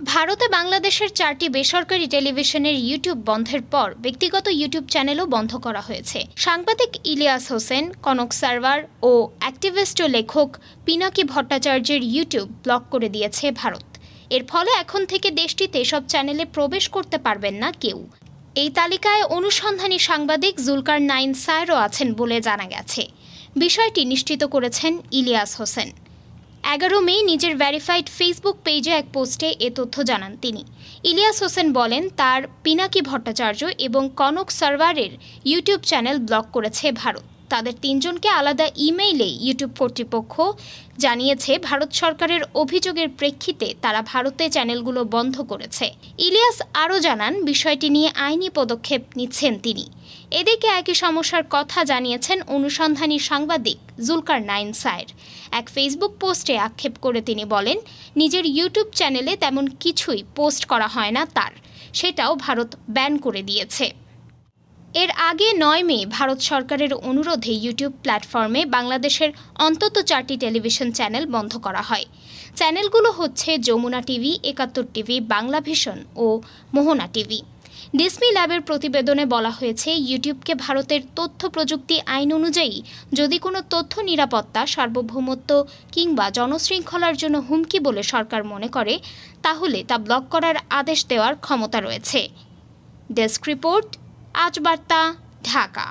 ভারতে বাংলাদেশের চারটি বেসরকারি টেলিভিশনের ইউটিউব বন্ধের পর ব্যক্তিগত ইউটিউব চ্যানেলও বন্ধ করা হয়েছে। সাংবাদিক ইলিয়াস হোসেন, কনক সার্ভার ও অ্যাক্টিভিস্ট ও লেখক পিনাকি ভট্টাচার্যের ইউটিউব ব্লক করে দিয়েছে ভারত। এর ফলে এখন থেকে দেশটিতে সব চ্যানেলে প্রবেশ করতে পারবেন না কেউ। এই তালিকায় অনুসন্ধানী সাংবাদিক জুলকার নাইন সায়েরও আছেন বলে জানা গেছে। বিষয়টি নিশ্চিত করেছেন ইলিয়াস হোসেন। এগারো মে নিজের ভ্যারিফাইড ফেসবুক পেজে এক পোস্টে এ তথ্য জানান তিনি। ইলিয়াস হোসেন বলেন, তার পিনাকি ভট্টাচার্য এবং কনক সার্ভারের ইউটিউব চ্যানেল ব্লক করেছে ভারত। তাদের তিনজনকে আলাদা ইমেইলে ইউটিউব কর্তৃপক্ষ জানিয়েছে, ভারত সরকারের অভিযোগের প্রেক্ষিতে তারা ভারতে চ্যানেলগুলো বন্ধ করেছে। ইলিয়াস আরও জানান, বিষয়টি নিয়ে আইনি পদক্ষেপ নিচ্ছেন তিনি। এদিকে একই সমস্যার কথা জানিয়েছেন অনুসন্ধানী সাংবাদিক জুলকার নাইন সায়ের। এক ফেসবুক পোস্টে আক্ষেপ করে তিনি বলেন, নিজের ইউটিউব চ্যানেলে তেমন কিছুই পোস্ট করা হয় না তার। সেটাও ভারত ব্যান করে দিয়েছে। এর আগে নয় মে ভারত সরকারের অনুরোধে ইউটিউব প্ল্যাটফর্মে বাংলাদেশের অন্তত চারটি টেলিভিশন চ্যানেল বন্ধ করা হয়। চ্যানেলগুলো হচ্ছে Jamuna TV, Ekattor TV, Bangla vision ও মোহনা টিভি। ডিসমি ল্যাবের প্রতিবেদনে বলা হয়েছে, ইউটিউবকে ভারতের তথ্য প্রযুক্তি আইন অনুযায়ী যদি কোনো তথ্য নিরাপত্তা, সার্বভৌমত্ব কিংবা জনশৃঙ্খলার জন্য হুমকি বলে সরকার মনে করে, তাহলে তা ব্লক করার আদেশ দেওয়ার ক্ষমতা রয়েছে। ডেস্ক রিপোর্ট আজ বার্তা ঢাকা।